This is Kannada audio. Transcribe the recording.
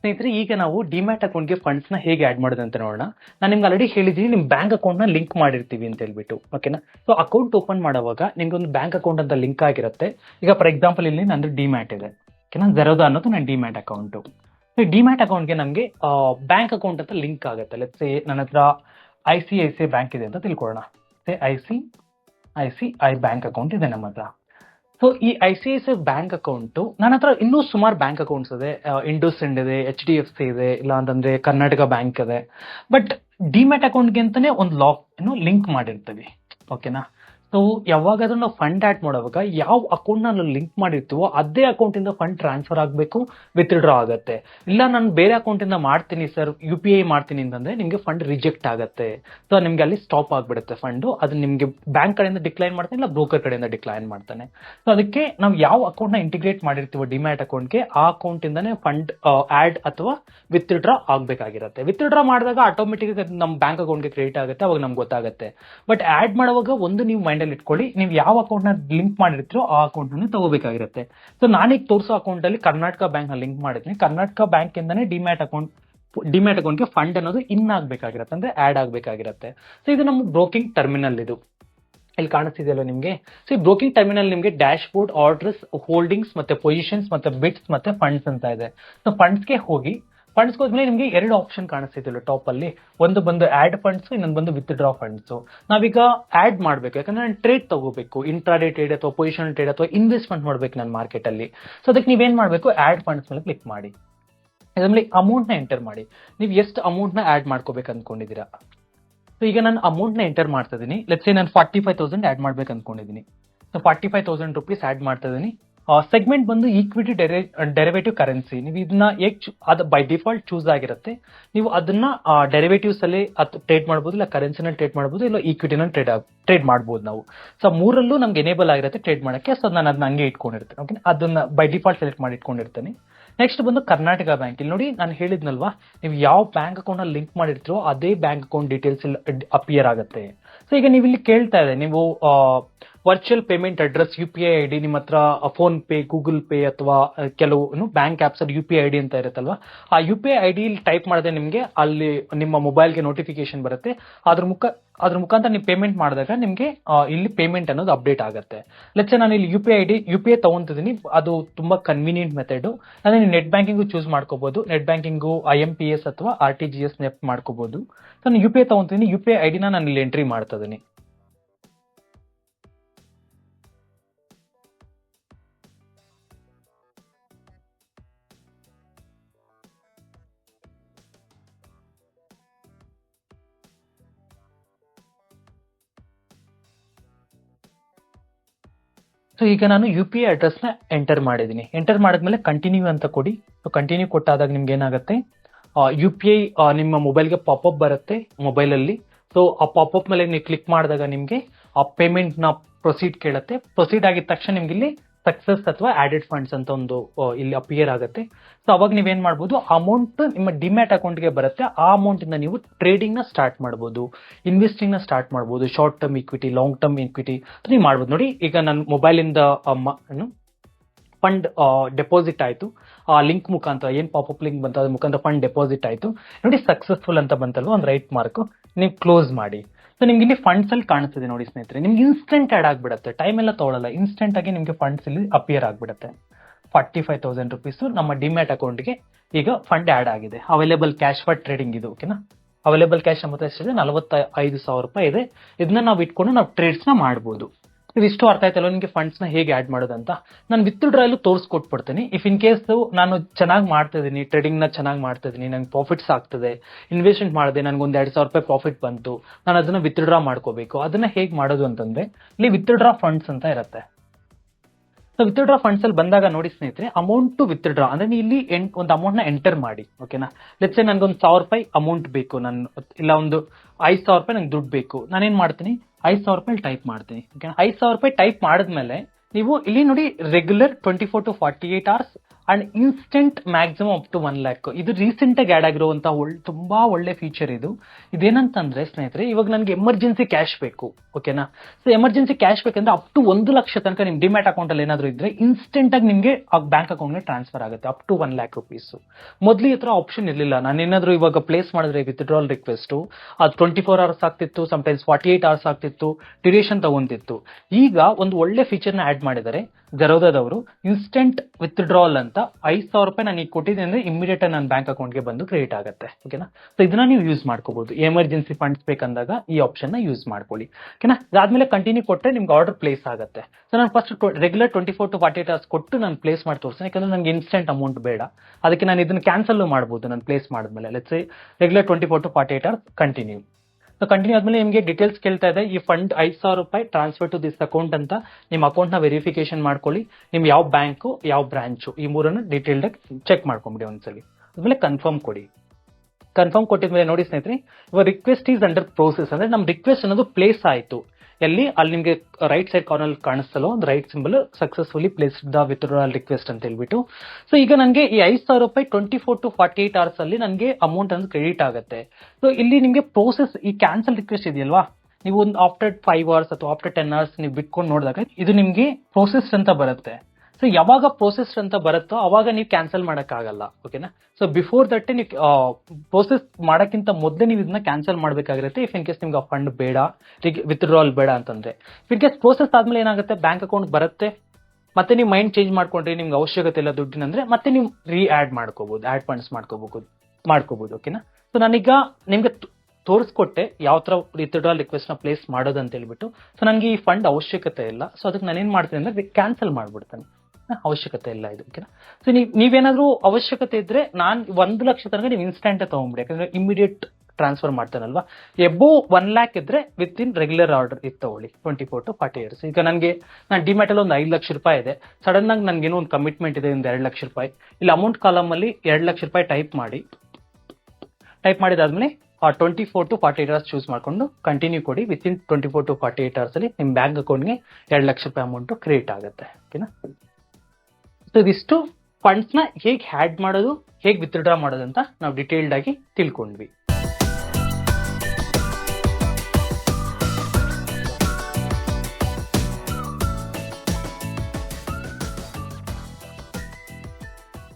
ಸ್ನೇಹಿತರೆ, ಈಗ ನಾವು ಡಿಮ್ಯಾಟ್ ಅಕೌಂಟ್ಗೆ ಫಂಡ್ಸ್ನ ಹೇಗೆ ಆ್ಯಡ್ ಮಾಡೋದು ಅಂತ ನೋಡೋಣ. ನಾನು ನಿಮ್ಗೆ ಆಲ್ರೆಡಿ ಹೇಳಿದ್ದೀನಿ ನಿಮ್ಮ ಬ್ಯಾಂಕ್ ಅಕೌಂಟ್ನ ಲಿಂಕ್ ಮಾಡಿರ್ತೀವಿ ಅಂತ ಹೇಳ್ಬಿಟ್ಟು ಓಕೆನಾ ಸೊ ಅಕೌಂಟ್ ಓಪನ್ ಮಾಡುವಾಗ ನಿಮ್ಗೆ ಒಂದು ಬ್ಯಾಂಕ್ ಅಕೌಂಟ್ ಅಂತ ಲಿಂಕ್ ಆಗಿರುತ್ತೆ. ಈಗ ಫಾರ್ ಎಕ್ಸಾಂಪಲ್ ಇಲ್ಲಿ ನಂದು ಡಿಮ್ಯಾಟ್ ಇದೆ ಓಕೆನಾ ಜೆರೋದಾ ಅನ್ನೋದು ನನ್ನ ಡಿಮ್ಯಾಟ್ ಅಕೌಂಟು ಈ ಡಿಮ್ಯಾಟ್ ಅಕೌಂಟ್ಗೆ ನಮಗೆ ಬ್ಯಾಂಕ್ ಅಕೌಂಟ್ ಅಂತ ಲಿಂಕ್ ಆಗುತ್ತೆ. ಲೆಟ್ಸ್ ನನ್ನ ಹತ್ರ I C I C I bank ಇದೆ ಅಂತ ತಿಳ್ಕೊಳ್ಳೋಣ. I C I C I bank account ಇದೆ ನಮ್ಮ ಹತ್ರ. ಸೊ ಈ I C I C bank account ನನ್ನ ಹತ್ರ ಇನ್ನೂ ಸುಮಾರು ಬ್ಯಾಂಕ್ ಅಕೌಂಟ್ಸ್ ಇದೆ. ಇಂಡೋಸ್ ಇಂಡ್ ಇದೆ ಎಚ್ ಡಿ ಎಫ್ ಸಿ ಇದೆ ಇಲ್ಲ ಅಂತಂದ್ರೆ ಕರ್ನಾಟಕ ಬ್ಯಾಂಕ್ ಇದೆ. ಬಟ್ ಡಿಮ್ಯಾಟ್ ಅಕೌಂಟ್ಗೆ ಅಂತಾನೆ ಒಂದು ಲಾಕ್ ಲಿಂಕ್ ಮಾಡಿರ್ತೀವಿ. ಓಕೆನಾ ಸೊ ಯಾವಾಗಾದ್ರೂ ನಾವು ಫಂಡ್ ಆ್ಯಡ್ ಮಾಡುವಾಗ ಯಾವ ಅಕೌಂಟ್ ನಾನು ಲಿಂಕ್ ಮಾಡಿರ್ತೀವೋ ಅದೇ ಅಕೌಂಟಿಂದ ಫಂಡ್ ಟ್ರಾನ್ಸ್ಫರ್ ಆಗಬೇಕು ವಿತ್ಡ್ರಾ ಆಗುತ್ತೆ. ಇಲ್ಲ ನಾನು ಬೇರೆ ಅಕೌಂಟಿಂದ ಮಾಡ್ತೀನಿ ಸರ್ ಯು ಪಿ ಐ ಮಾಡ್ತೀನಿ ಅಂತಂದ್ರೆ ನಿಮಗೆ ಫಂಡ್ ರಿಜೆಕ್ಟ್ ಆಗುತ್ತೆ. ಸೊ ನಿಮಗೆ ಅಲ್ಲಿ ಸ್ಟಾಪ್ ಆಗಿಬಿಡುತ್ತೆ ಫಂಡು ಅದು ನಿಮಗೆ ಬ್ಯಾಂಕ್ ಕಡೆಯಿಂದ ಡಿಕ್ಲೈನ್ ಮಾಡ್ತಾನೆ, ಇಲ್ಲ ಬ್ರೋಕರ್ ಕಡೆಯಿಂದ ಡಿಕ್ಲೈನ್ ಮಾಡ್ತಾನೆ. ಸೊ ಅದಕ್ಕೆ ನಾವು ಯಾವ ಅಕೌಂಟ್ನ ಇಂಟಿಗ್ರೇಟ್ ಮಾಡಿರ್ತೀವೋ ಡಿಮ್ಯಾಟ್ ಅಕೌಂಟ್ಗೆ ಆ ಅಕೌಂಟಿಂದನೇ ಫಂಡ್ ಆ್ಯಡ್ ಅಥವಾ ವಿತ್ಡ್ರಾ ಆಗಬೇಕಾಗಿರುತ್ತೆ. ವಿತ್ಡ್ರಾ ಮಾಡಿದಾಗ ಆಟೋಮೆಟಿಕ್ ನಮ್ಮ ಬ್ಯಾಂಕ್ ಅಕೌಂಟ್ಗೆ ಕ್ರೆಡಿಟ್ ಆಗುತ್ತೆ, ಅವಾಗ ನಮ್ಗೆ ಗೊತ್ತಾಗುತ್ತೆ. ಬಟ್ ಆ್ಯಡ್ ಮಾಡುವಾಗ ಒಂದು ನೀವು ಮೈಂಡಲ್ಲಿ ಇಟ್ಕೊಳ್ಳಿ. ನೀವು ಯಾವ ಅಕೌಂಟ್ನ ಲಿಂಕ್ ಮಾಡಿರ್ತೀರೋ ಆ ಅಕೌಂಟನ್ನು ತಗೋಬೇಕಾಗಿರುತ್ತೆ. ಸೊ ನಾನೀಗ ತೋರಿಸೋ ಅಕೌಂಟಲ್ಲಿ ಕರ್ನಾಟಕ ಬ್ಯಾಂಕ್ನ ಲಿಂಕ್ ಮಾಡಿದ್ದೀನಿ. ಕರ್ನಾಟಕ ಬ್ಯಾಂಕ್ ಇಂದಾನೆ ಡಿಮ್ಯಾಟ್ ಅಕೌಂಟ್ ಡಿಮ್ಯಾಟ್ ಅಕೌಂಟ್ಗೆ ಫಂಡ್ ಅನ್ನೋದು ಇನ್ ಆಗಬೇಕಾಗಿರುತ್ತೆ. ಅಂದ್ರೆ ಆ್ಯಡ್ ಆಗಬೇಕಾಗಿರುತ್ತೆ. ಸೊ ಇದು ನಮ್ಮ ಬ್ರೋಕಿಂಗ್ ಟರ್ಮಿನಲ್ ಇದು. ಇಲ್ಲಿ ಕಾಣಿಸ್ತಿದೆಯಲ್ಲ ನಿಮಗೆ? ಸೊ ಈ ಬ್ರೋಕಿಂಗ್ ಟರ್ಮಿನಲ್ ನಿಮಗೆ ಡ್ಯಾಶ್ ಬೋರ್ಡ್ ಆರ್ಡರ್ಸ್ ಹೋಲ್ಡಿಂಗ್ಸ್ ಮತ್ತೆ ಪೊಸಿಷನ್ಸ್ ಮತ್ತೆ ಬಿಟ್ಸ್ ಮತ್ತೆ ಫಂಡ್ಸ್ ಅಂತ ಇದೆ. ಸೊ ಫಂಡ್ಸ್ಗೆ ಹೋಗಿ ಫಂಡ್ಸ್ ಹೋದ್ಮೇಲೆ ನಿಮಗೆ ಎರಡು ಆಪ್ಷನ್ ಕಾಣಿಸ್ತಿದ್ದಿಲ್ಲ ಟಾಪ್ ಅಲ್ಲಿ ಒಂದು ಬಂದು ಆಡ್ ಫಂಡ್ಸ್ ಇನ್ನೊಂದು ಬಂದು ವಿತ್ ಡ್ರಾ ಫಂಡ್ಸ್ ನಾವೀಗ ಆಡ್ ಮಾಡಬೇಕು. ಯಾಕಂದ್ರೆ ನಾನು ಟ್ರೇಡ್ ತಗೋಬೇಕು. ಇಂಟ್ರಾಡೇ ಟ್ರೇಡ್ ಅಥವಾ ಪೊಸಿಷನ್ ಟ್ರೇಡ್ ಅಥವಾ ಇನ್ವೆಸ್ಟ್ಮೆಂಟ್ ಮಾಡ್ಬೇಕು ನಾನು ಮಾರ್ಕೆಟ್ ಅಲ್ಲಿ. ಸೊ ಅದಕ್ಕೆ ನೀವೇನ್ ಮಾಡಬೇಕು? ಆಡ್ ಫಂಡ್ಸ್ ಮೇಲೆ ಕ್ಲಿಕ್ ಮಾಡಿ. ಅದ್ರಲ್ಲಿ ಅಮೌಂಟ್ನ ಎಂಟರ್ ಮಾಡಿ. ನೀವು ಎಷ್ಟು ಅಮೌಂಟ್ನ ಆಡ್ ಮಾಡ್ಕೋಬೇಕು ಅನ್ಕೊಂಡಿದ್ದೀರಾ? ಸೊ ಈಗ ನಾನು ಅಮೌಂಟ್ನ ಎಂಟರ್ ಮಾಡ್ತಾ ಇದ್ದೀನಿ ಲೆಟ್ಸ್ ನಾನು ಫಾರ್ಟಿ ಫೈವ್ ತೌಸಂಡ್ ಆ್ಯಡ್ ಮಾಡ್ಬೇಕು ಅನ್ಕೊಂಡಿದ್ದೀನಿ so forty five thousand rupees add ಮಾಡ್ತಾ ಇದ್ದೀನಿ ಸೆಗ್ಮೆಂಟ್ ಬಂದು ಈಕ್ವಿಟಿ ಡೆರಿವೇಟಿವ್ ಕರೆನ್ಸಿ ನೀವು ಇದನ್ನ ಹೇಗೆ ಅದು ಬೈ ಡಿಫಾಲ್ಟ್ ಚೂಸ್ ಆಗಿರುತ್ತೆ. ನೀವು ಅದನ್ನ ಡೆರಿವೇಟಿವ್ಸ್ ಅಲ್ಲಿ ಟ್ರೇಡ್ ಮಾಡ್ಬೋದು, ಇಲ್ಲ ಕರೆನ್ಸಿನ ಟ್ರೇಡ್ ಮಾಡ್ಬೋದು, ಇಲ್ಲ ಈಕ್ವಿಟಿನ ಟ್ರೇಡ್ ಟ್ರೇಡ್ ಮಾಡ್ಬೋದು ನಾವು. ಸೊ ಮೂರಲ್ಲೂ ನಮ್ಗೆ ಎನೇಬಲ್ ಆಗಿರುತ್ತೆ ಟ್ರೇಡ್ ಮಾಡೋಕ್ಕೆ. ಸೊ ನಾನು ಅದನ್ನ ಹಂಗೆ ಇಟ್ಕೊಂಡಿರ್ತೇನೆ ಓಕೆ ಅದನ್ನ ಬೈ ಡಿಫಾಲ್ಟ್ ಸೆಲೆಕ್ಟ್ ಮಾಡಿ ಇಟ್ಕೊಂಡಿರ್ತೇನೆ. ನೆಕ್ಸ್ಟ್ ಬಂದು ಕರ್ನಾಟಕ ಬ್ಯಾಂಕ್ ಇಲ್ಲಿ ನೋಡಿ ನಾನು ಹೇಳಿದ್ನಲ್ವಾ, ನೀವು ಯಾವ ಬ್ಯಾಂಕ್ ಅಕೌಂಟ್ ಲಿಂಕ್ ಮಾಡಿರ್ತೀರೋ ಅದೇ ಬ್ಯಾಂಕ್ ಅಕೌಂಟ್ ಡೀಟೇಲ್ಸ್ ಅಪಿಯರ್ ಆಗುತ್ತೆ. ಸೊ ಈಗ ನೀವು ಇಲ್ಲಿ ಕೇಳ್ತಾ ಇದೆ ನೀವು virtual payment address U P I I D ನಿಮ್ಮ ಹತ್ರ ಫೋನ್ ಪೇ ಗೂಗಲ್ ಪೇ ಅಥವಾ ಕೆಲವು ಬ್ಯಾಂಕ್ ಆಪ್ಸ್ ಅಲ್ಲಿ ಯು ಪಿ ಐ ಡಿ ಅಂತ ಇರುತ್ತಲ್ವಾ? ಆ U P I I D type ಮಾಡಿದ್ರೆ ನಿಮಗೆ ಅಲ್ಲಿ ನಿಮ್ಮ ಮೊಬೈಲ್ಗೆ ನೋಟಿಫಿಕೇಶನ್ ಬರುತ್ತೆ. ಅದ್ರ ಮುಖ, ಅದ್ರ ಮುಖಾಂತರ ನೀವು ಪೇಮೆಂಟ್ ಮಾಡಿದಾಗ ನಿಮಗೆ ಇಲ್ಲಿ ಪೇಮೆಂಟ್ ಅನ್ನೋದು ಅಪ್ಡೇಟ್ ಆಗುತ್ತೆ. ಲೆಚ್ಚ ನಾನು ಇಲ್ಲಿ U P I D U P I ತಗೊಂತಿದ್ದೀನಿ. ಅದು ತುಂಬಾ ಕನ್ವೀನಿಯಂಟ್ ಮೆಥಡ್ ನಾನು ನೆಟ್ ಬ್ಯಾಂಕಿಂಗು ಚೂಸ್ ಮಾಡ್ಕೋಬಹುದು net banking I M P S ಅಥವಾ R T G S NEFT ಮಾಡ್ಕೋಬಹುದು ನಾನು ಯು ಪಿ ಐ ತಗೊಂತೀನಿ ಯು ಪಿ ಐ ಐ ಡಿನ ನಾನು ಇಲ್ಲಿ ಎಂಟ್ರಿ ಮಾಡ್ತಾ ಇದ್ದೀನಿ. ಸೊ ಈಗ ನಾನು ಯು ಪಿ ಐ ಅಡ್ರೆಸ್ನ ಎಂಟರ್ ಮಾಡಿದ್ದೀನಿ. ಎಂಟರ್ ಮಾಡಿದ್ಮೇಲೆ ಕಂಟಿನ್ಯೂ ಅಂತ ಕೊಡಿ. ಸೊ ಕಂಟಿನ್ಯೂ ಕೊಟ್ಟಾದಾಗ ನಿಮ್ಗೆ ಏನಾಗುತ್ತೆ? ಯು ಪಿ ಐ ನಿಮ್ಮ ಮೊಬೈಲ್ಗೆ ಪಾಪಪ್ ಬರುತ್ತೆ ಮೊಬೈಲಲ್ಲಿ ಸೊ ಆ ಪಾಪಪ್ ಮೇಲೆ ನೀವು ಕ್ಲಿಕ್ ಮಾಡಿದಾಗ ನಿಮಗೆ ಆ ಪೇಮೆಂಟ್ನ ಪ್ರೊಸೀಡ್ ಕೇಳುತ್ತೆ. ಪ್ರೊಸೀಡ್ ಆಗಿದ ತಕ್ಷಣ ನಿಮ್ಗೆ ಇಲ್ಲಿ ಸಕ್ಸಸ್ ಅಥವಾ ಆಡೆಡ್ ಫಂಡ್ಸ್ ಅಂತ ಒಂದು ಇಲ್ಲಿ ಅಪಿಯರ್ ಆಗುತ್ತೆ. ಸೊ ಅವಾಗ ನೀವೇನ್ ಮಾಡ್ಬೋದು? ಅಮೌಂಟ್ ನಿಮ್ಮ ಡಿಮ್ಯಾಟ್ ಅಕೌಂಟ್ಗೆ ಬರುತ್ತೆ. ಆ ಅಮೌಂಟ್ ಇಂದ ನೀವು ಟ್ರೇಡಿಂಗ್ನ ಸ್ಟಾರ್ಟ್ ಮಾಡ್ಬೋದು. ಇನ್ವೆಸ್ಟಿಂಗ್ನ ಸ್ಟಾರ್ಟ್ ಮಾಡ್ಬೋದು. Short term equity long term equity ನೀವು ಮಾಡ್ಬೋದು. ನೋಡಿ, ಈಗ ನನ್ನ ಮೊಬೈಲಿಂದ ಫಂಡ್ ಡೆಪಾಸಿಟ್ ಆಯಿತು. ಆ ಲಿಂಕ್ ಮುಖಾಂತರ, ಏನು ಪಾಪಪ್ ಲಿಂಕ್ ಬಂತ, ಅದ್ರ ಮುಖಾಂತರ ಫಂಡ್ ಡೆಪಾಸಿಟ್ ಆಯಿತು. ನೋಡಿ ಸಕ್ಸಸ್ಫುಲ್ ಅಂತ ಬಂತಲ್ವ? ಒಂದು ರೈಟ್ ಮಾರ್ಕ್ ನೀವು ಕ್ಲೋಸ್ ಮಾಡಿ. ಸೊ ನಿಮ್ಗೆ ಇಲ್ಲಿ ಫಂಡ್ಸ್ ಅಲ್ಲಿ ಕಾಣಿಸ್ತಿದೆ ನೋಡಿ ಸ್ನೇಹಿತರೆ. ನಿಮ್ಗೆ ಇನ್ಸ್ಟೆಂಟ್ ಆಡ್ ಆಗ್ಬಿಡುತ್ತೆ. ಟೈಮ್ ಎಲ್ಲ ತೊಗೊಳಲ್ಲ. ಇನ್ಸ್ಟೆಂಟ್ ಆಗಿ ನಿಮಗೆ ಫಂಡ್ಸ್ ಇಲ್ಲಿ ಅಪಿಯರ್ ಆಗ್ಬಿಡುತ್ತೆ. ಫಾರ್ಟಿ ಫೈವ್ ತೌಸಂಡ್ ರುಪೀಸು ನಮ್ಮ ಡಿಮ್ಯಾಟ್ ಅಕೌಂಟ್ಗೆ ಈಗ ಫಂಡ್ ಆಡ್ ಆಗಿದೆ. ಅವೈಲೇಬಲ್ ಕ್ಯಾಶ್ ಫಾರ್ ಟ್ರೇಡಿಂಗ್ ಇದು ಓಕೆನಾ ಅವೈಲೇಬಲ್ ಕ್ಯಾಶ್ ನಮ್ಮ ಎಷ್ಟಿದೆ? ನಲವತ್ತ ಸಾವಿರ ರೂಪಾಯಿ ಇದೆ. ಇದನ್ನ ನಾವು ಇಟ್ಕೊಂಡು ನಾವು ಟ್ರೇಡ್ಸ್ನ ಮಾಡ್ಬೋದು. ಇದಿಷ್ಟು ಅರ್ಥ ಆಯ್ತಲ್ಲ, ನಿಮಗೆ ಫಂಡ್ಸ್ನ ಹೇಗೆ ಆಡ್ ಮಾಡೋದಂತ ನಾನು ವಿತ್ ಡ್ರಾಯಲ್ಲೂ ತೋರಿಸ್ಕೊಟ್ಬಿಡ್ತೀನಿ. ಇಫ್ ಇನ್ ಕೇಸ್ ನಾನು ಚೆನ್ನಾಗಿ ಮಾಡ್ತಾ ಇದ್ದೀನಿ ಟ್ರೇಡಿಂಗ್ನ ಚೆನ್ನಾಗಿ ಮಾಡ್ತಾ ಇದೀನಿ ನಂಗೆ ಪ್ರಾಫಿಟ್ಸ್ ಆಗ್ತದೆ ಇನ್ವೆಸ್ಟ್ಮೆಂಟ್ ಮಾಡಿದೆ ನನಗೆ ಒಂದು ಎರಡು ಸಾವಿರ ರೂಪಾಯಿ ಪ್ರಾಫಿಟ್ ಬಂತು, ನಾನು ಅದನ್ನ ವಿತ್ ಡ್ರಾ ಮಾಡ್ಕೋಬೇಕು. ಅದನ್ನ ಹೇಗೆ ಮಾಡೋದು ಅಂತಂದ್ರೆ, ಇಲ್ಲಿ ವಿತ್ ಡ್ರಾ ಫಂಡ್ಸ್ ಅಂತ ಇರುತ್ತೆ. ಸೊ ವಿತ್ ಡ್ರಾ ಫಂಡ್ಸ್ ಅಲ್ಲಿ ಬಂದಾಗ ನೋಡಿ ಸ್ನೇಹಿತರೆ ಅಮೌಂಟ್ ಟು ವಿತ್ ಡ್ರಾ ಅಂದ್ರೆ ಇಲ್ಲಿ ಒಂದು ಅಮೌಂಟ್ನ ಎಂಟರ್ ಮಾಡಿ ಓಕೆನಾ ಲೆಟ್ಸ್ ನನಗೆ ಒಂದು ಸಾವಿರ ರೂಪಾಯಿ ಅಮೌಂಟ್ ಬೇಕು, ನಾನು, ಇಲ್ಲ ಒಂದು ಐದು ಸಾವಿರ ರೂಪಾಯಿ ನಂಗೆ ದುಡ್ಡು ಬೇಕು, ನಾನೇನ್ ಮಾಡ್ತೀನಿ? ಐದು ಸಾವಿರ ರೂಪಾಯಿ ಟೈಪ್ ಮಾಡ್ತೀನಿ ಐದು ಸಾವಿರ ರೂಪಾಯಿ ಟೈಪ್ ಮಾಡಿದ್ಮೇಲೆ ನೀವು ಇಲ್ಲಿ ನೋಡಿ regular twenty four to forty eight hours and instant maximum up to one lakh ಇದು ರೀಸೆಂಟ್ ಆಗಿ ಆಡ್ ಆಗಿರುವಂತ ಒಳ್, ತುಂಬಾ ಒಳ್ಳೆ ಫೀಚರ್ ಇದು. ಇದೇನಂತಂದ್ರೆ ಸ್ನೇಹಿತರೆ, ಇವಾಗ ನನಗೆ ಎಮರ್ಜೆನ್ಸಿ ಕ್ಯಾಶ್ ಬೇಕು ಓಕೆನಾ ಸೊ ಎಮರ್ಜೆನ್ಸಿ ಕ್ಯಾಶ್ ಬೇಕಂದ್ರೆ ಅಪ್ ಟು ಒಂದು ಲಕ್ಷ ತನಕ ನಿಮ್ ಡಿಮ್ಯಾಟ್ ಅಕೌಂಟ್ ಅಲ್ಲಿ ಏನಾದ್ರು ಇದ್ರೆ ಇನ್ಸ್ಟೆಂಟ್ ಆಗಿ ನಿಮಗೆ ಆ ಬ್ಯಾಂಕ್ ಅಕೌಂಟ್ಗೆ ಟ್ರಾನ್ಸ್ಫರ್ ಆಗುತ್ತೆ up to one lakh rupees ಮೊದಲು ಈ ಥರ ಆಪ್ಷನ್ ಇರಲಿಲ್ಲ. ನಾನು ಏನಾದ್ರು ಇವಾಗ ಪ್ಲೇಸ್ ಮಾಡಿದ್ರೆ ವಿತ್ಡ್ರಾಲ್ ರಿಕ್ವೆಸ್ಟ್ ಅದು ಟ್ವೆಂಟಿ ಫೋರ್ ಅವರ್ಸ್ ಆಗ್ತಿತ್ತು ಸಮ್ಟೈಮ್ಸ್ ಫಾರ್ಟಿ ಏಟ್ ಅವರ್ಸ್ ಆಗ್ತಿತ್ತು ಡ್ಯೂರೇಷನ್ ತಗೊಂತಿತ್ತು. ಈಗ ಒಂದು ಒಳ್ಳೆ ಫೀಚರ್ನ ಆಡ್ ಮಾಡಿದ್ದಾರೆ ಜರೋದಾದವರು, ಇನ್ಸ್ಟೆಂಟ್ ವಿತ್ಡ್ರಾಲ್ ಅಂತ ಐದು ಸಾವಿರ ರೂಪಾಯಿ ನಾನು ಈಗ ಕೊಟ್ಟಿದ್ದೀನಿ ಅಂದ್ರೆ ಇಮಿಡಿಯೇಟ್ ನನ್ನ ಬ್ಯಾಂಕ್ ಅಕೌಂಟ್ಗೆ ಬಂದು ಕ್ರೆಡಿಟ್ ಆಗುತ್ತೆ ಓಕೆನಾ ಸೊ ಇದನ್ನ ನೀವು ಯೂಸ್ ಮಾಡ್ಕೋಬಹುದು ಎಮರ್ಜೆನ್ಸಿ ಫಂಡ್ಸ್ ಬೇಕಂದಾಗ ಈ ಆಪ್ಷನ್ನ ಯೂಸ್ ಮಾಡ್ಕೊಳ್ಳಿ ಓಕೆನಾ ಅದಾದ್ಮೇಲೆ ಕಂಟಿನ್ಯೂ ಕೊಟ್ಟರೆ ನಿಮ್ಗೆ ಆರ್ಡರ್ ಪ್ಲೇಸ್ ಆಗುತ್ತೆ. ಸೊ ನಾನು first regular twenty four to forty hours ಕೊಟ್ಟು ನಾನು ಪ್ಲೇಸ್ ಮಾಡಿ ತೋರಿಸ್ತೀನಿ, ಯಾಕಂದ್ರೆ ನನಗೆ ಇನ್ಸ್ಟೆಂಟ್ ಅಮೌಂಟ್ ಬೇಡ. ಅದಕ್ಕೆ ನಾನು ಇದನ್ನ ಕ್ಯಾನ್ಸಲ್ ಮಾಡ್ಬೋದು, ನಾನು ಪ್ಲೇಸ್ ಮಾಡಿದ್ಮೇಲೆ. Let's regular twenty four to forty eight hours continue so continue ಆದ್ಮೇಲೆ ನಿಮಗೆ ಡೀಟೇಲ್ಸ್ ಕೇಳ್ತಾ ಇದೆ. ಈ ಫಂಡ್ ಐದು ಸಾವಿರ ರೂಪಾಯಿ ಟ್ರಾನ್ಸ್ಫರ್ ಟು ದಿಸ್ ಅಕೌಂಟ್ ಅಂತ ನಿಮ್ಮ ಅಕೌಂಟ್ನ ವೆರಿಫಿಕೇಶನ್ ಮಾಡ್ಕೊಳ್ಳಿ. ನಿಮ್ ಯಾವ ಬ್ಯಾಂಕು ಯಾವ ಬ್ರಾಂಚು ಈ ಮೂರನ್ನು ಡೀಟೇಲ್ಡ್ ಚೆಕ್ ಮಾಡ್ಕೊಂಬಿಡಿ ಒಂದ್ಸಲಿ. ಆದ್ಮೇಲೆ ಕನ್ಫರ್ಮ್ ಕೊಡಿ. ಕನ್ಫರ್ಮ್ ಕೊಟ್ಟಿದ್ಮೇಲೆ ನೋಡಿ ಸ್ನೇಹಿತರೆ, ಇವಾಗ ರಿಕ್ವೆಸ್ಟ್ ಈಸ್ ಅಂಡರ್ ಪ್ರೋಸೆಸ್ ಅಂದ್ರೆ ನಮ್ಮ ರಿಕ್ವೆಸ್ಟ್ ಅನ್ನೋದು ಪ್ಲೇಸ್ ಆಯಿತು. ಎಲ್ಲಿ? ಅಲ್ಲಿ ನಿಮಗೆ ರೈಟ್ ಸೈಡ್ ಕಾರ್ನರ್ ಕಾಣಿಸ್ತಲ್ಲೋ, ಒಂದು right symbol successfully placed with request ಅಂತ ಹೇಳ್ಬಿಟ್ಟು. ಸೊ ಈಗ ನನಗೆ ಈ ಐದು ಸಾವಿರ ರೂಪಾಯಿ twenty four to forty eight hours ಅಲ್ಲಿ ನನಗೆ ಅಮೌಂಟ್ ಅನ್ನೋದು ಕ್ರೆಡಿಟ್ ಆಗುತ್ತೆ. ಸೊ ಇಲ್ಲಿ ನಿಮಗೆ ಪ್ರೋಸೆಸ್ ಈ ಕ್ಯಾನ್ಸಲ್ ರಿಕ್ವೆಸ್ಟ್ ಇದೆಯಲ್ವಾ? ನೀವು ಒಂದು ಆಫ್ಟರ್ ಫೈವ್ ಅವರ್ಸ್ ಅಥವಾ ಆಫ್ಟರ್ ಟೆನ್ ಅವರ್ಸ್ ನೀವು ಬಿಟ್ಕೊಂಡು ನೋಡಿದಾಗ ಇದು ನಿಮಗೆ ಪ್ರೋಸೆಸ್ ಅಂತ ಬರುತ್ತೆ. ಸೊ ಯಾವಾಗ ಪ್ರೋಸೆಸ್ ಅಂತ ಬರುತ್ತೋ ಅವಾಗ ನೀವು ಕ್ಯಾನ್ಸಲ್ ಮಾಡೋಕ್ಕಾಗಲ್ಲ ಓಕೆನಾ ಸೊ ಬಿಫೋರ್ ದಟ್ ನೀವು ಪ್ರೋಸೆಸ್ ಮಾಡೋಕ್ಕಿಂತ ಮೊದಲೇ ನೀವು ಇದನ್ನ ಕ್ಯಾನ್ಸಲ್ ಮಾಡಬೇಕಾಗಿರುತ್ತೆ. ಇಫ್ ಇನ್ ಕೇಸ್ ನಿಮ್ಗೆ ಆ ಫಂಡ್ ಬೇಡ ವಿತ್ಡ್ರಾಲ್ ಬೇಡ ಅಂತಂದ್ರೆ. ಇನ್ ಕೇಸ್ ಪ್ರೋಸೆಸ್ ಆದ್ಮೇಲೆ ಏನಾಗುತ್ತೆ? ಬ್ಯಾಂಕ್ ಅಕೌಂಟ್ ಬರುತ್ತೆ. ಮತ್ತೆ ನೀವು ಮೈಂಡ್ ಚೇಂಜ್ ಮಾಡ್ಕೊಂಡ್ರೆ ನಿಮ್ಗೆ ಅವಶ್ಯಕತೆ ಇಲ್ಲ ದುಡ್ಡಿನಂದ್ರೆ ಮತ್ತೆ ನೀವು ರೀ ಆಡ್ ಮಾಡ್ಕೋಬಹುದು ಆಡ್ ಫಂಡ್ಸ್ ಮಾಡ್ಕೋಬಹುದು ಮಾಡ್ಕೋಬಹುದು ಓಕೆನಾ ಸೊ ನಾನೀಗ ನಿಮ್ಗೆ ತೋರಿಸ್ಕೊಟ್ಟೆ ಯಾವ ತರ ವಿತ್ಡ್ರಾಲ್ ರಿಕ್ವೆಸ್ಟ್ನ ಪ್ಲೇಸ್ ಮಾಡೋದು ಅಂತ ಹೇಳ್ಬಿಟ್ಟು ಸೊ ನನಗೆ ಈ ಫಂಡ್ ಅವಶ್ಯಕತೆ ಇಲ್ಲ. ಸೊ ಅದಕ್ಕೆ ನಾನು ಏನ್ ಮಾಡ್ತೀನಿ ಅಂದ್ರೆ ಕ್ಯಾನ್ಸಲ್ ಮಾಡ್ಬಿಡ್ತೇನೆ. ಅವಶ್ಯಕತೆ ಇಲ್ಲ ಇದು ಓಕೆನಾ ಸೊ ನೀವು ನೀವೇನಾದ್ರೂ ಅವಶ್ಯಕತೆ ಇದ್ರೆ ನಾನು ಒಂದು ಲಕ್ಷ ತನಕ ನೀವು ಇನ್ಸ್ಟೆಂಟ್ ತಗೊಂಬಿಡಿ, ಯಾಕಂದ್ರೆ ಇಮಿಡಿಯೇಟ್ ಟ್ರಾನ್ಸ್ಫರ್ ಮಾಡ್ತಾನಲ್ವಾ? ಎಬೋ ಒನ್ ಲ್ಯಾಕ್ ಇದ್ರೆ ವಿತ್ ಇನ್ ರೆಗ್ಯುಲರ್ ಆರ್ಡರ್ ಇತ್ತು ತಗೊಳ್ಳಿ twenty four to forty years ಈಗ ನನಗೆ, ನಾನು ಡಿಮ್ಯಾಟ್ ಅಲ್ಲಿ ಒಂದು ಐದು ಲಕ್ಷ ರೂಪಾಯಿ ಇದೆ. ಸಡನ್ ಆಗಿ ನನಗೇನೋ ಒಂದು ಕಮಿಟ್ಮೆಂಟ್ ಇದೆ ಒಂದು ಎರಡು ಲಕ್ಷ ರೂಪಾಯಿ. ಇಲ್ಲಿ ಅಮೌಂಟ್ ಕಾಲಮಲ್ಲಿ ಎರಡು ಲಕ್ಷ ರೂಪಾಯಿ ಟೈಪ್ ಮಾಡಿ. ಟೈಪ್ ಮಾಡಿದಾದ್ಮೇಲೆ, ಆ twenty four to forty eight hours choose ಮಾಡ್ಕೊಂಡು ಕಂಟಿನ್ಯೂ ಕೊಡಿ. Within twenty four to forty eight hours ಅಲ್ಲಿ ನಿಮ್ಮ ಬ್ಯಾಂಕ್ ಅಕೌಂಟ್ಗೆ ಎರಡು ಲಕ್ಷ ರೂಪಾಯಿ ಅಮೌಂಟ್ ಕ್ರಿಯೇಟ್ ಆಗುತ್ತೆ ಓಕೆನಾ ಸೊ ಇದಿಷ್ಟು ಫಂಡ್ಸ್ನ ಹೇಗೆ ಹ್ಯಾಡ್ ಮಾಡೋದು ಹೇಗೆ ವಿತ್ಡ್ರಾ ಮಾಡೋದು ಅಂತ ನಾವು ಡಿಟೇಲ್ಡ್ ಆಗಿ ತಿಳ್ಕೊಂಡ್ವಿ.